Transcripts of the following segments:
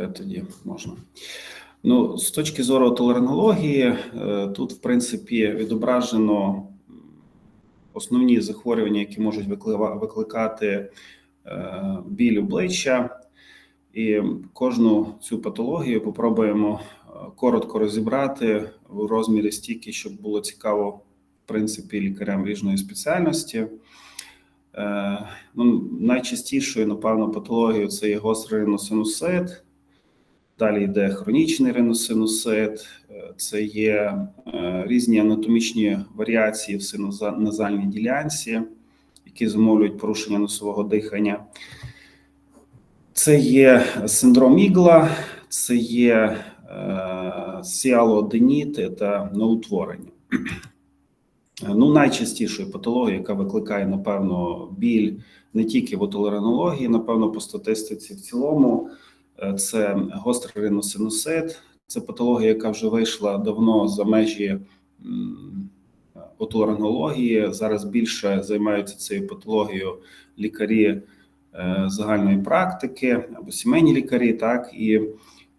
Все тоді можна. Ну, з точки зору отоларингології, е, тут, в принципі, відображено основні захворювання, які можуть викликати е, біль обличчя. І кожну цю патологію попробуємо е, коротко розібрати в розмірі стільки, щоб було цікаво, в принципі, лікарям ріжної спеціальності. Ну, найчастішою, напевно, патологією це є гострий риносинусит. Далі йде хронічний риносинусит, е, це є е, різні анатомічні варіації в синозальній ділянці, які зумовлюють порушення носового дихання. Це є синдром ігла, це є е, сіалоаденіт та неутворення. Ну, найчастішою патологією, яка викликає, напевно, біль не тільки в отоларинології, напевно, по статистиці в цілому, це гострий риносинусит. Це патологія, яка вже вийшла давно за межі отоларингології. Зараз більше займаються цією патологією лікарі е, загальної практики або сімейні лікарі, так і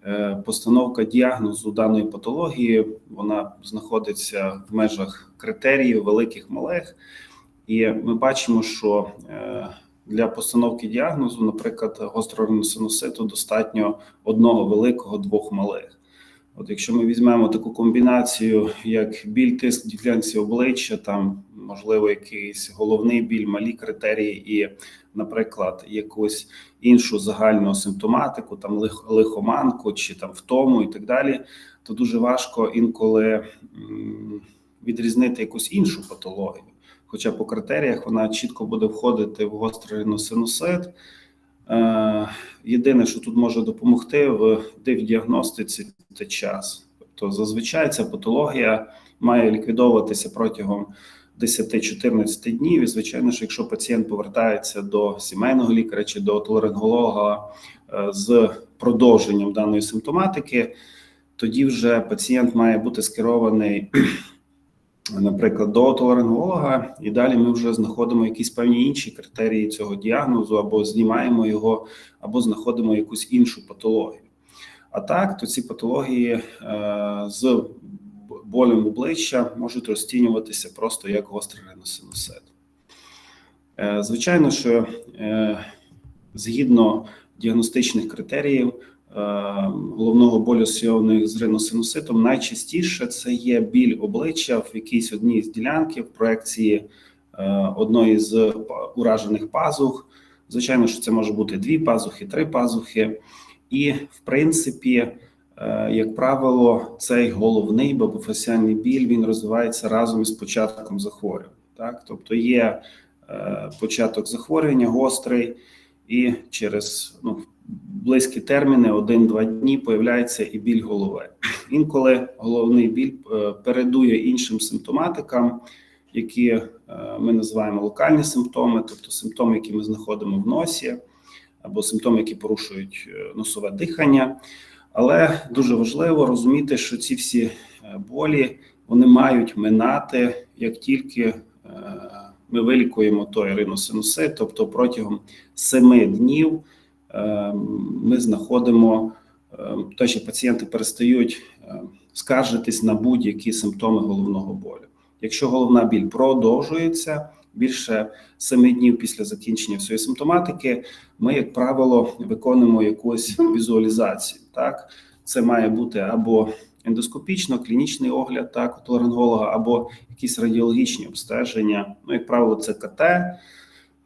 е, постановка діагнозу даної патології вона знаходиться в межах критеріїв великих малих, і ми бачимо, що е, для постановки діагнозу, наприклад, гострого синуситу достатньо одного великого, двох малих. От якщо ми візьмемо таку комбінацію, як біль, тиск ділянці обличчя, там можливо якийсь головний біль, малі критерії, і, наприклад, якусь іншу загальну симптоматику, там лих, лихоманку чи там втому і так далі, то дуже важко інколи відрізнити якусь іншу патологію. Хоча по критеріях вона чітко буде входити в гострий риносинусит. Е, Єдине, що тут може допомогти в діагностиці, це час. Тобто, зазвичай ця патологія має ліквідовуватися протягом 10-14 днів. І звичайно, що якщо пацієнт повертається до сімейного лікаря чи до отоларинголога е, з продовженням даної симптоматики, тоді вже пацієнт має бути скерований. Наприклад, до отоларинголога, і далі ми вже знаходимо якісь певні інші критерії цього діагнозу, або знімаємо його, або знаходимо якусь іншу патологію. А так, то ці патології е, з болем обличчя можуть розцінюватися просто як гострий риносинусит. Е, звичайно, що е, згідно діагностичних критеріїв головного болю асоційованих з риносинуситом, найчастіше це є біль обличчя в якійсь одній з ділянків проекції е, одної з уражених пазух. Звичайно, що це може бути дві пазухи, три пазухи. І, в принципі, е, як правило, цей головний бабофасіальний біль він розвивається разом із початком захворювання. Так? Тобто є е, початок захворювання гострий, і через ну, близькі терміни, один-два дні, появляється і біль голови. Інколи головний біль е, передує іншим симптоматикам, які е, ми називаємо локальні симптоми, тобто симптоми, які ми знаходимо в носі, або симптоми, які порушують е, носове дихання. Але дуже важливо розуміти, що ці всі болі вони мають минати як тільки ми вилікуємо той риносинусит, тобто протягом семи днів ми знаходимо е, те, що пацієнти перестають е, скаржитись на будь-які симптоми головного болю. Якщо головна біль продовжується більше семи днів після закінчення всієї симптоматики, ми, як правило, виконуємо якусь візуалізацію. Так, це має бути або ендоскопічно, клінічний огляд так, отоларинголога, або якісь радіологічні обстеження. Ну, як правило, це КТ.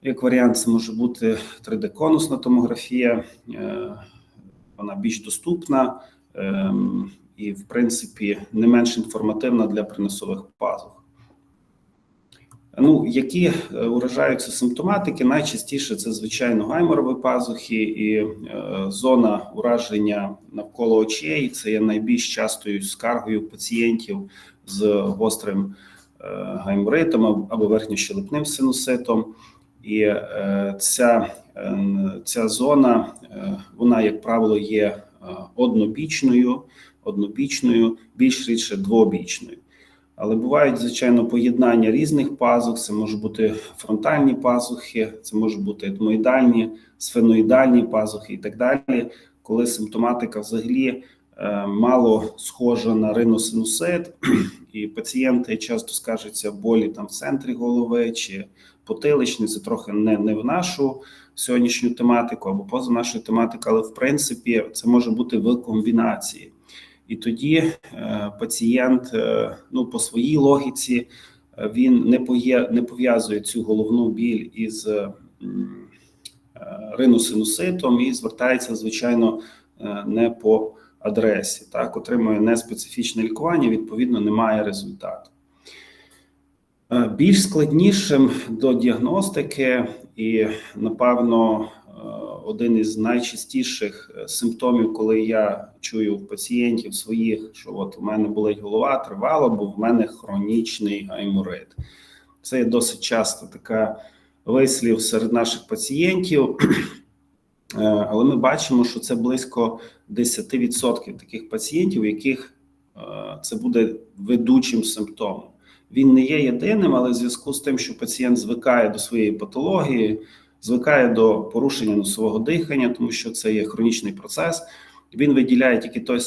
Як варіант, це може бути 3D-конусна томографія, е, вона більш доступна ем, і, в принципі, не менш інформативна для приносових пазух. Ну, які е, уражаються симптоматики, найчастіше це звичайно гайморові пазухи і е, зона ураження навколо очей. Це є найбільш частою скаргою пацієнтів з гострим гайморитом або верхньощелепним синуситом. І е, ця, е, ця зона, е, вона, як правило, є однобічною, однобічною, більш рідше двобічною. Але бувають, звичайно, поєднання різних пазух. Це можуть бути фронтальні пазухи, це можуть бути етмоїдальні, сфеноїдальні пазухи і так далі. коли симптоматика взагалі мало схожа на риносинусит, і пацієнти часто скажуться болі там в центрі голови чи потиличні, це трохи не, не в нашу сьогоднішню тематику або поза нашу тематику, але в принципі це може бути в комбінації. І тоді е, пацієнт е, ну по своїй логіці е, він не поє, не пов'язує цю головну біль із е, риносинуситом і звертається звичайно е, не по адресі. Так, отримує неспецифічне лікування, відповідно, немає результату. Е, Більш складнішим до діагностики, і напевно, е, один із найчастіших е, симптомів, коли я чую в пацієнтів своїх, що от у мене болить голова, тривало, бо в мене хронічний гайморит. Це є досить часто така вислів серед наших пацієнтів. Е, Але ми бачимо, що це близько 10% таких пацієнтів, у яких е, це буде ведучим симптомом. Він не є єдиним, але в зв'язку з тим, що пацієнт звикає до своєї патології, звикає до порушення носового дихання, тому що це є хронічний процес. Він виділяє тільки той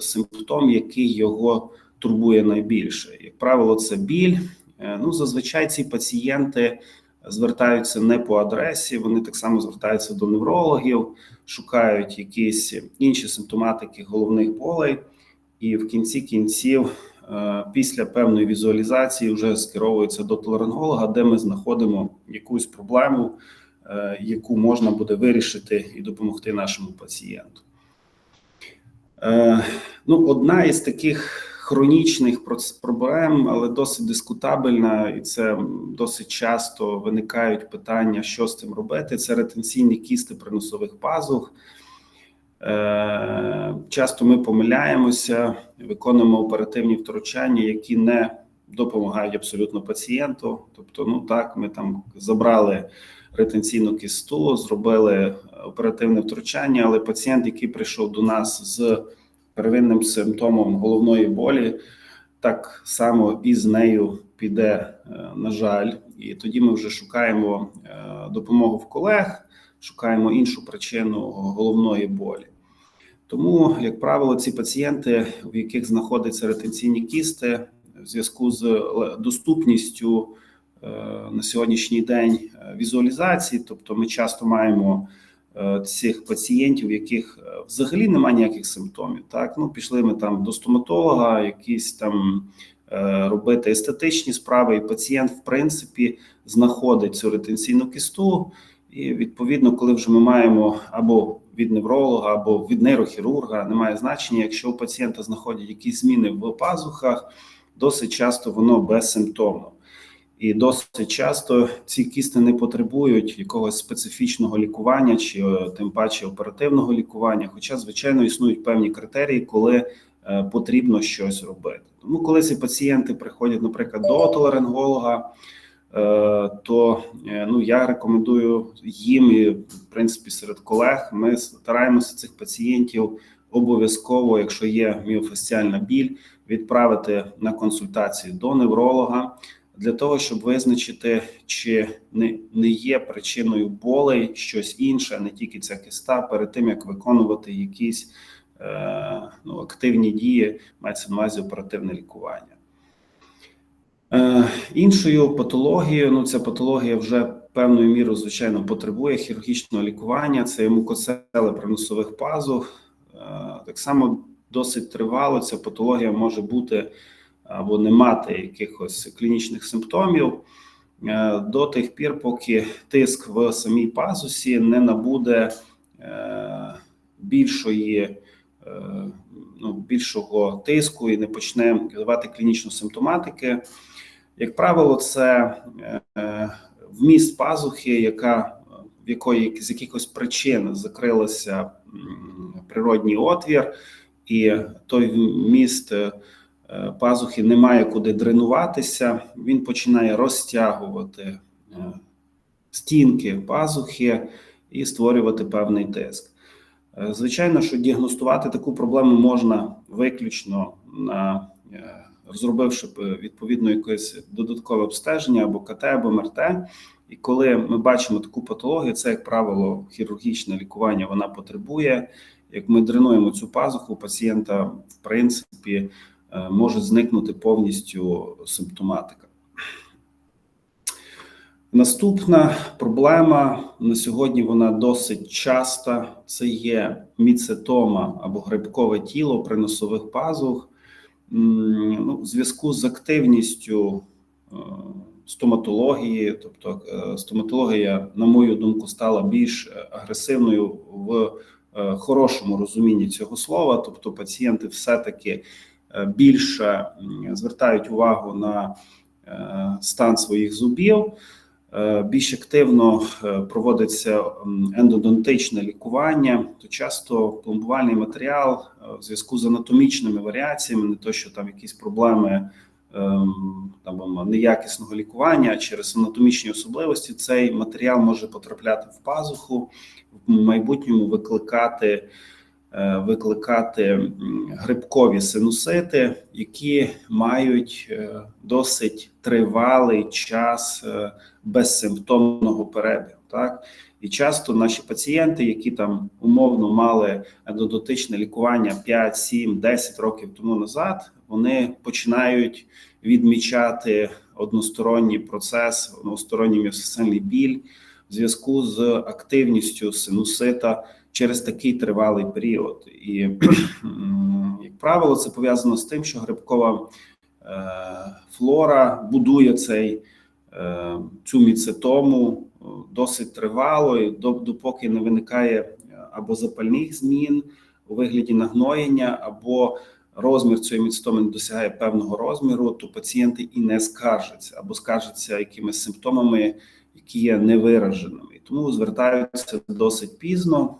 симптом, який його турбує найбільше. Як правило, це біль. Е, Ну, зазвичай ці пацієнти звертаються не по адресі, вони так само звертаються до неврологів, шукають якісь інші симптоматики головних болей, і в кінці кінців, е, після певної візуалізації, вже скеровуються до толеринголога, де ми знаходимо якусь проблему, е, яку можна буде вирішити і допомогти нашому пацієнту. Е, Ну, одна із таких хронічних проблем, але досить дискутабельна, і це досить часто виникають питання, що з цим робити. Це ретенційні кісти приносових пазух. Е, Часто ми помиляємося, виконуємо оперативні втручання, які не допомагають абсолютно пацієнту. Тобто, ну так, ми там забрали ретенційну кісту, зробили оперативне втручання, але пацієнт, який прийшов до нас з первинним симптомом головної болі, так само і з нею піде, е, на жаль, і тоді ми вже шукаємо е, допомогу в колег, шукаємо іншу причину головної болі. Тому, як правило, ці пацієнти, в яких знаходяться ретенційні кісти, в зв'язку з доступністю е, на сьогоднішній день візуалізації, тобто ми часто маємо цих пацієнтів, в яких е, взагалі немає ніяких симптомів. Так, ну пішли ми там до стоматолога, якісь там е, робити естетичні справи, і пацієнт, в принципі, знаходить цю ретенційну кісту. І відповідно, коли вже ми маємо або від невролога, або від нейрохірурга, немає значення, якщо у пацієнта знаходять якісь зміни в пазухах, досить часто воно безсимптомно. І досить часто ці кісти не потребують якогось специфічного лікування чи е, тим паче оперативного лікування. Хоча, звичайно, існують певні критерії, коли е, потрібно щось робити. Тому, коли ці пацієнти приходять, наприклад, до отоларинголога, е, то ну я рекомендую їм і в принципі серед колег. Ми стараємося цих пацієнтів обов'язково, якщо є міофасціальна біль, відправити на консультацію до невролога для того, щоб визначити, чи не, не є причиною болей щось інше, не тільки ця киста, перед тим як виконувати якісь е, ну, активні дії, мається на увазі оперативне лікування. Е, іншою патологією, ну ця патологія вже певною мірою, звичайно, потребує хірургічного лікування. Це мукоцели приносових пазух. Е, так само досить тривало. Ця патологія може бути або не мати якихось клінічних симптомів е, до тих пір, поки тиск в самій пазусі не набуде е, більшої. е, Ну, більшого тиску і не почне давати клінічну симптоматики. Як правило, це вміст пазухи, яка в якої з якихось причин закрилася природній отвір, і той вміст пазухи не має куди дренуватися. Він починає розтягувати е, стінки пазухи і створювати певний тиск. Е, Звичайно, що діагностувати таку проблему можна виключно на е, розробивши е, відповідно якесь додаткове обстеження або КТ, або МРТ. І коли ми бачимо таку патологію, це як правило хірургічне лікування вона потребує, як ми дренуємо цю пазуху, пацієнта в принципі е, може зникнути повністю симптоматика. Наступна проблема на сьогодні вона досить часта. Це є міцетома або грибкове тіло при носових пазух. Ну, в зв'язку з активністю е, стоматології, тобто е, стоматологія, на мою думку, стала більш е, агресивною в е, хорошому розумінні цього слова. Тобто, пацієнти все-таки е, більше звертають увагу на е, стан своїх зубів. Е, Більш активно е, проводиться ендодонтичне лікування, то часто пломбувальний матеріал е, в зв'язку з анатомічними варіаціями, не то, що там якісь проблеми ем, там неякісного лікування через анатомічні особливості, цей матеріал може потрапляти в пазуху, в майбутньому викликати. Е, Викликати грибкові синусити, які мають е, досить тривалий час е, безсимптомного перебігу. Так і часто наші пацієнти, які там умовно мали ендодотичне лікування 5, 7, 10 років тому назад, вони починають відмічати односторонній процес, односторонній міососильний біль в зв'язку з активністю синусита через такий тривалий період. І, як правило, це пов'язано з тим, що грибкова е, флора будує цей е, цю міцетому е, досить тривало, і до- допоки не виникає або запальних змін у вигляді нагноєння, або розмір цієї міцетоми не досягає певного розміру, то пацієнти і не скаржаться або скаржаться якимись симптомами, які є невираженими. Тому звертаються досить пізно.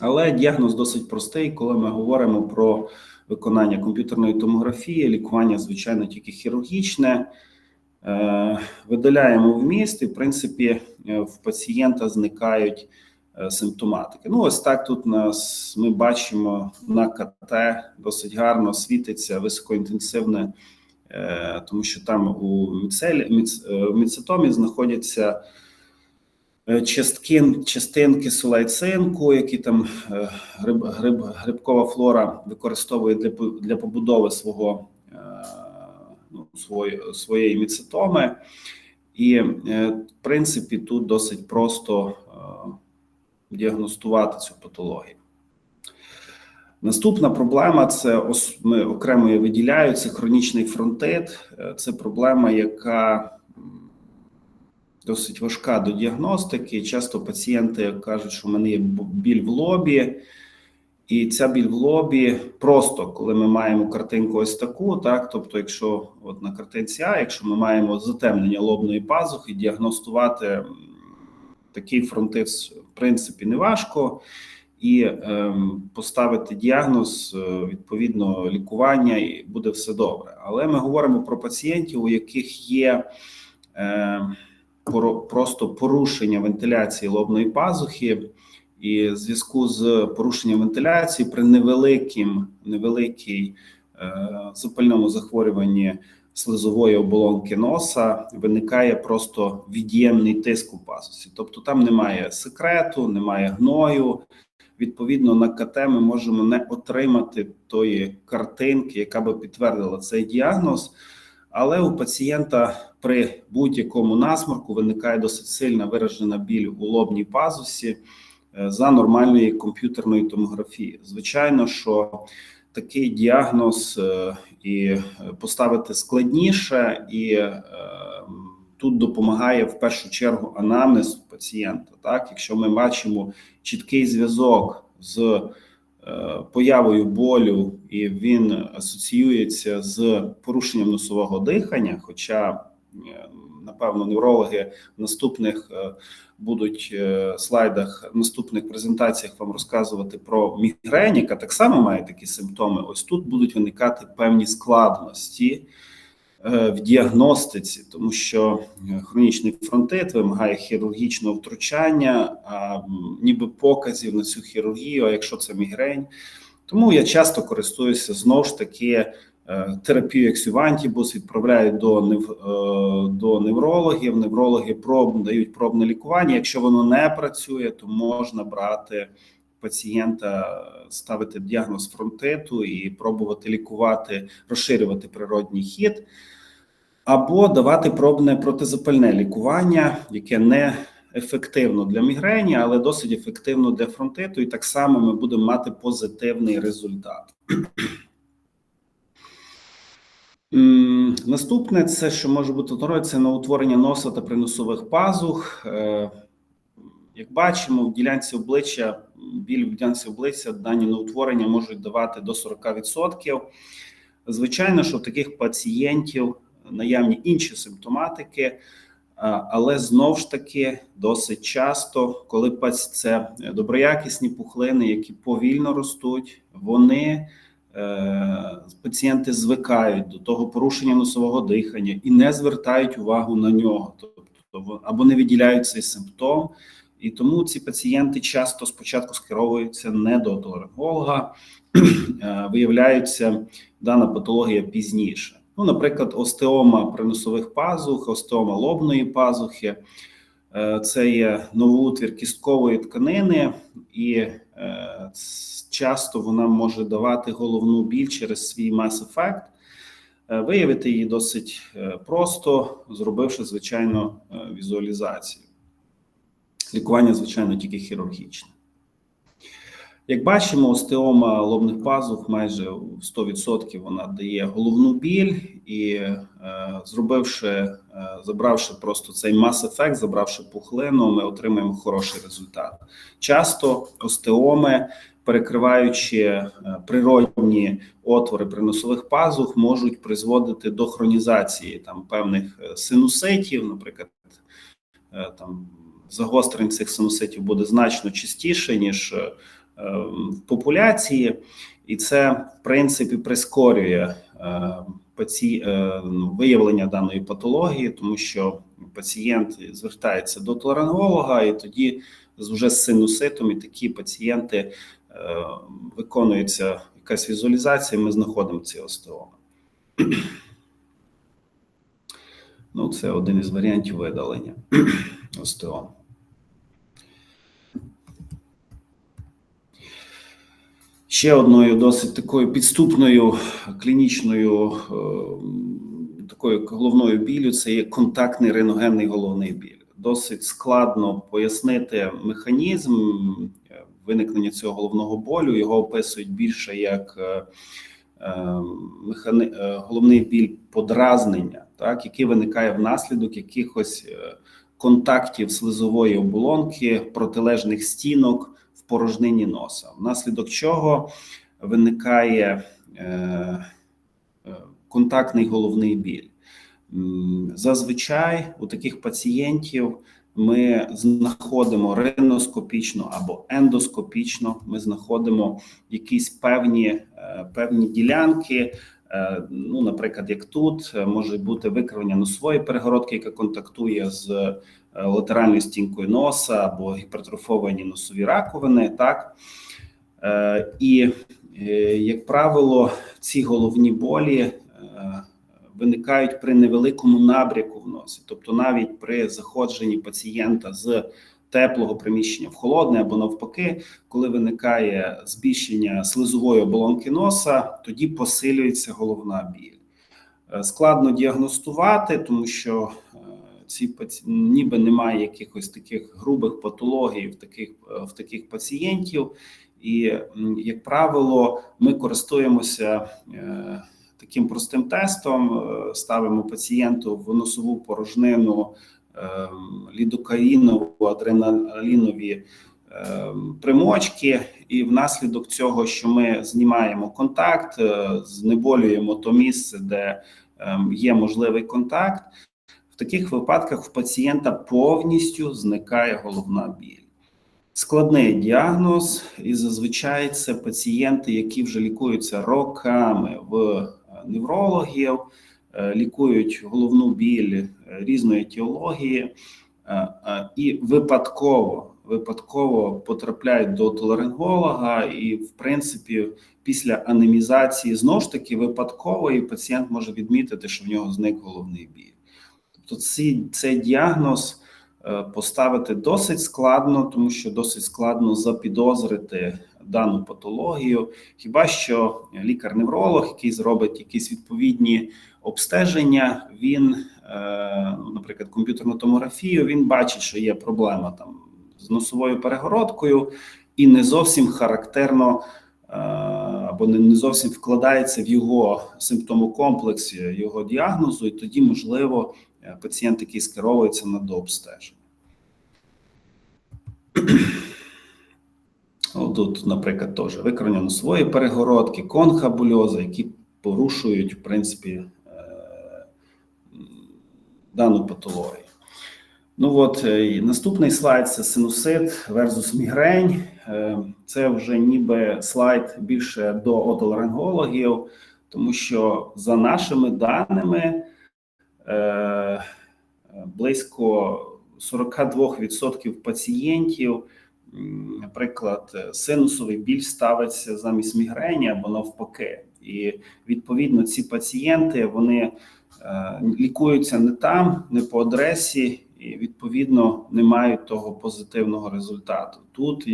Але діагноз досить простий, коли ми говоримо про виконання комп'ютерної томографії, лікування, звичайно, тільки хірургічне. Е, Видаляємо вміст, і в принципі е, в пацієнта зникають е, симптоматики. Ну, ось так тут нас ми бачимо на КТ досить гарно світиться високоінтенсивне, тому що там у міцелі, міц, міцетомі знаходяться е, частки, частинки сулайцинку, які там е, гриб, гриб, грибкова флора використовує для, для побудови свого е, ну, свої, своєї міцетоми. І, в принципі, тут досить просто діагностувати цю патологію. Наступна проблема це ми окремо її виділяю, це хронічний фронтит. Це проблема, яка досить важка до діагностики. Часто пацієнти кажуть, що в мене є біль в лобі, і ця біль в лобі просто коли ми маємо картинку ось таку, так тобто, якщо от на картинці А, якщо ми маємо затемнення лобної пазухи, діагностувати такий фронтит в принципі не важко. І ем, поставити діагноз, е, відповідно, лікування, і буде все добре. Але ми говоримо про пацієнтів, у яких є е, просто порушення вентиляції лобної пазухи, і в зв'язку з порушенням вентиляції при невеликим, невеликій е, запальному захворюванні слизової оболонки носа виникає просто від'ємний тиск у пазусі. Тобто там немає секрету, немає гною. Відповідно, на КТ ми можемо не отримати тої картинки, яка би підтвердила цей діагноз. Але у пацієнта при будь-якому насморку виникає досить сильна виражена біль у лобній пазусі е, за нормальної комп'ютерної томографії. Звичайно, що такий діагноз е, і е, поставити складніше, і тут допомагає в першу чергу анамнез пацієнта. Так, якщо ми бачимо чіткий зв'язок з появою болю, і він асоціюється з порушенням носового дихання. Хоча, напевно, неврологи в наступних е, будуть е, слайдах, в наступних презентаціях вам розказувати про мігрень, яка так само має такі симптоми. Ось тут будуть виникати певні складності е, в діагностиці, тому що е, хронічний фронтит вимагає хірургічного втручання, а ніби показів на цю хірургію, а якщо це мігрень. Тому я часто користуюся знову ж таки е, терапією ексювантібус, відправляють до нев, е, до неврологів. Неврологи проб дають пробне лікування. Якщо воно не працює, то можна брати пацієнта ставити діагноз фронтиту і пробувати лікувати, розширювати природній хід, або давати пробне протизапальне лікування, яке не ефективно для мігрені, але досить ефективно для фронтиту, і так само ми будемо мати позитивний результат. Наступне, це що може бути утворено, це на утворення носа та приносових пазух. Е, Як бачимо, в ділянці обличчя біль в ділянці обличчя дані на утворення можуть давати до 40%. Звичайно, що в таких пацієнтів наявні інші симптоматики, але знов ж таки досить часто, коли це доброякісні пухлини, які повільно ростуть, вони е, пацієнти звикають до того порушення носового дихання і не звертають увагу на нього, тобто або не виділяють цей симптом. І тому ці пацієнти часто спочатку скеровуються не до отоларинголога, е, виявляється дана патологія пізніше. Ну, наприклад, остеома приносових пазух, остеома лобної пазухи. Е, Це є новоутвір кісткової тканини, і е, часто вона може давати головну біль через свій мас-ефект. Виявити її досить е, просто, зробивши звичайно візуалізацію. Лікування, звичайно, тільки хірургічне. Як бачимо, остеома лобних пазух майже в 100% вона дає головну біль, і зробивши, забравши просто цей мас-ефект, забравши пухлину, ми отримаємо хороший результат. Часто остеоми, перекриваючи е, природні отвори приносових пазух, можуть призводити до хронізації там певних е, синуситів, наприклад, е, там загострень цих синуситів буде значно частіше ніж. е, е, в популяції, і це в принципі прискорює е, паці... е, ну, виявлення даної патології, тому що пацієнт звертається до толеринголога, і тоді вже з синуситом, і такі пацієнти е, виконується якась візуалізація. Ми знаходимо ці остеоми. Ну, це один із варіантів видалення остеом. Ще одною досить такою підступною клінічною е, такою головною біллю це є контактний реногенний головний біль. Досить складно пояснити механізм е, виникнення цього головного болю. Його описують більше як е, е, механи... е, головний біль подразнення, так, який виникає внаслідок якихось е, контактів слизової оболонки, протилежних стінок в порожнині носа, внаслідок чого виникає е, е, контактний головний біль. Зазвичай у таких пацієнтів ми знаходимо риноскопічно або ендоскопічно. Ми знаходимо якісь певні, е, певні ділянки. Е, Ну, наприклад, як тут е, може бути викривлення носової перегородки, яка контактує з е, латеральною стінкою носа або гіпертрофовані носові раковини. Так і, як правило, ці головні болі виникають при невеликому набряку в носі, тобто навіть при заходженні пацієнта з теплого приміщення в холодне або навпаки, коли виникає збільшення слизової оболонки носа, тоді посилюється головна біль. Е, Складно діагностувати, тому що е, ці паці... ніби немає якихось таких грубих патологій в таких е, в таких пацієнтів, і як правило, ми користуємося таким простим тестом. Ставимо пацієнту в носову порожнину е, лідокаїнову, адреналінові е, примочки, і внаслідок цього, що ми знімаємо контакт, е, знеболюємо то місце, де ем, є можливий контакт. В таких випадках в пацієнта повністю зникає головна біль. Складний діагноз, і зазвичай це пацієнти, які вже лікуються роками в е, неврологів, лікують головну біль е, різної етіології е, е, і випадково випадково потрапляють до толеринголога, і в принципі, після анемізації знову ж таки випадково і пацієнт може відмітити, що в нього зник головний біль. Тобто, ці, цей діагноз е, поставити досить складно, тому що досить складно запідозрити дану патологію. Хіба що лікар-невролог, який зробить якісь відповідні обстеження, він, е, ну, наприклад, комп'ютерну томографію, він бачить, що є проблема там з носовою перегородкою, і не зовсім характерно е, або не зовсім вкладається в його симптомокомплекс, його діагнозу, і тоді, можливо, е, пацієнт, який скеровується на дообстеження. Тут, наприклад, теж викривлення носової перегородки, конхабульоза, які порушують, в принципі, дану патологію. Ну от е, наступний слайд це синусит versus мігрень. Це вже ніби слайд більше до отоларингологів, тому що за нашими даними е, близько 42% пацієнтів, наприклад, синусовий біль ставиться замість мігрені або навпаки. І відповідно ці пацієнти вони лікуються не там, не по адресі, і відповідно не мають того позитивного результату. Тут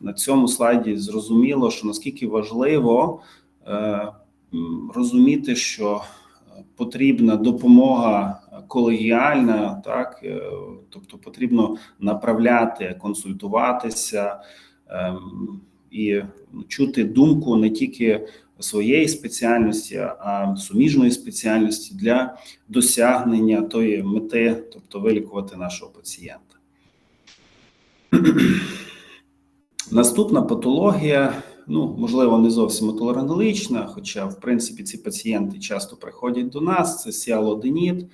на цьому слайді зрозуміло, що наскільки важливо е, розуміти, що потрібна допомога колегіальна, так е, тобто потрібно направляти, консультуватися ем, і чути думку не тільки своєї спеціальності, а суміжної спеціальності для досягнення тої мети, тобто вилікувати нашого пацієнта. Наступна патологія, ну можливо, не зовсім отоларингологічна, хоча, в принципі, ці пацієнти часто приходять до нас. Це сіалоденіт,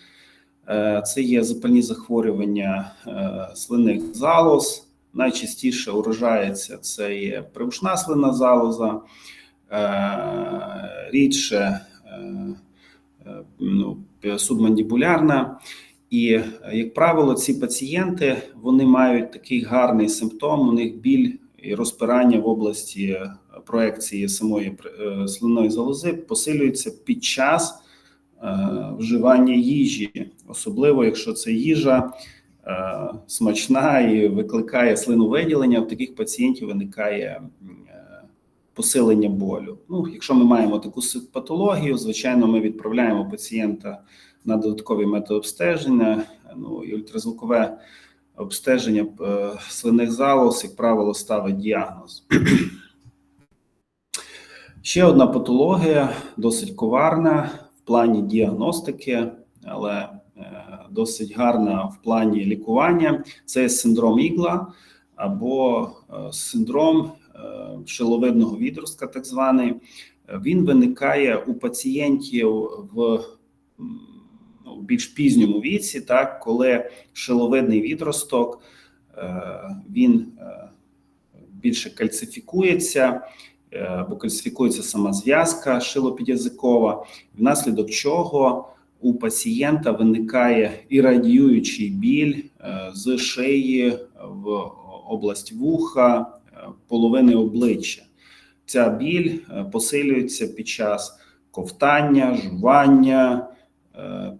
Е, це є запальні захворювання е, слинних залоз. Найчастіше уражається це є привушна слинна залоза, рідше ну, субмандібулярна. І, як правило, ці пацієнти вони мають такий гарний симптом. У них біль і розпирання в області проекції самої слинної залози посилюється під час вживання їжі, особливо якщо це їжа смачна і викликає слиновиділення, в таких пацієнтів виникає посилення болю. Ну, якщо ми маємо таку патологію, звичайно, ми відправляємо пацієнта на додаткові методи обстеження, ну і ультразвукове обстеження слинних залоз, як правило, ставить діагноз. Ще одна патологія, досить коварна в плані діагностики, але досить гарна в плані лікування. Це синдром ігла або синдром шиловидного відростка, так званий. Він виникає у пацієнтів в ну, більш пізньому віці, так коли шиловидний відросток він більше кальцифікується. Або кальцифікується сама зв'язка шилопідязикова, внаслідок чого у пацієнта виникає і радіюючий біль з шиї в область вуха, половини обличчя. Ця біль посилюється під час ковтання, жування,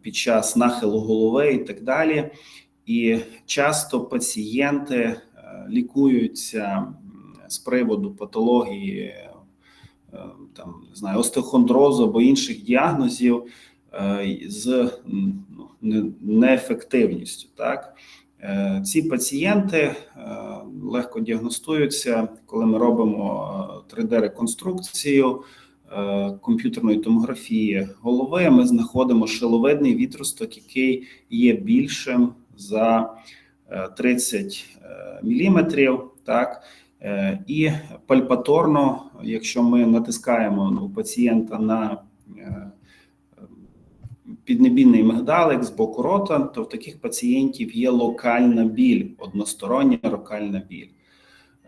під час нахилу голови і так далі. І часто пацієнти лікуються з приводу патології там не знаю, остеохондрозу або інших діагнозів з ну, неефективністю. Так ці пацієнти легко діагностуються, коли ми робимо 3D-реконструкцію комп'ютерної томографії голови. Ми знаходимо шиловидний відросток, який є більшим за 30 міліметрів. Так і пальпаторно, якщо ми натискаємо ну, пацієнта на піднебінний мигдалик з боку рота, то в таких пацієнтів є локальна біль, одностороння локальна біль.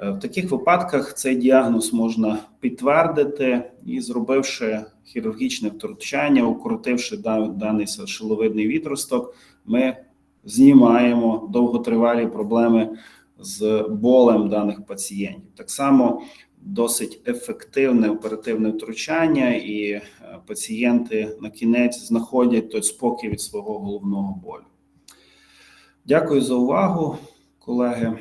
В таких випадках цей діагноз можна підтвердити і, зробивши хірургічне втручання, укоротивши даний шиловидний відросток, ми знімаємо довготривалі проблеми з болем даних пацієнтів. Так само досить ефективне оперативне втручання, і пацієнти на кінець знаходять той спокій від свого головного болю. Дякую за увагу, колеги.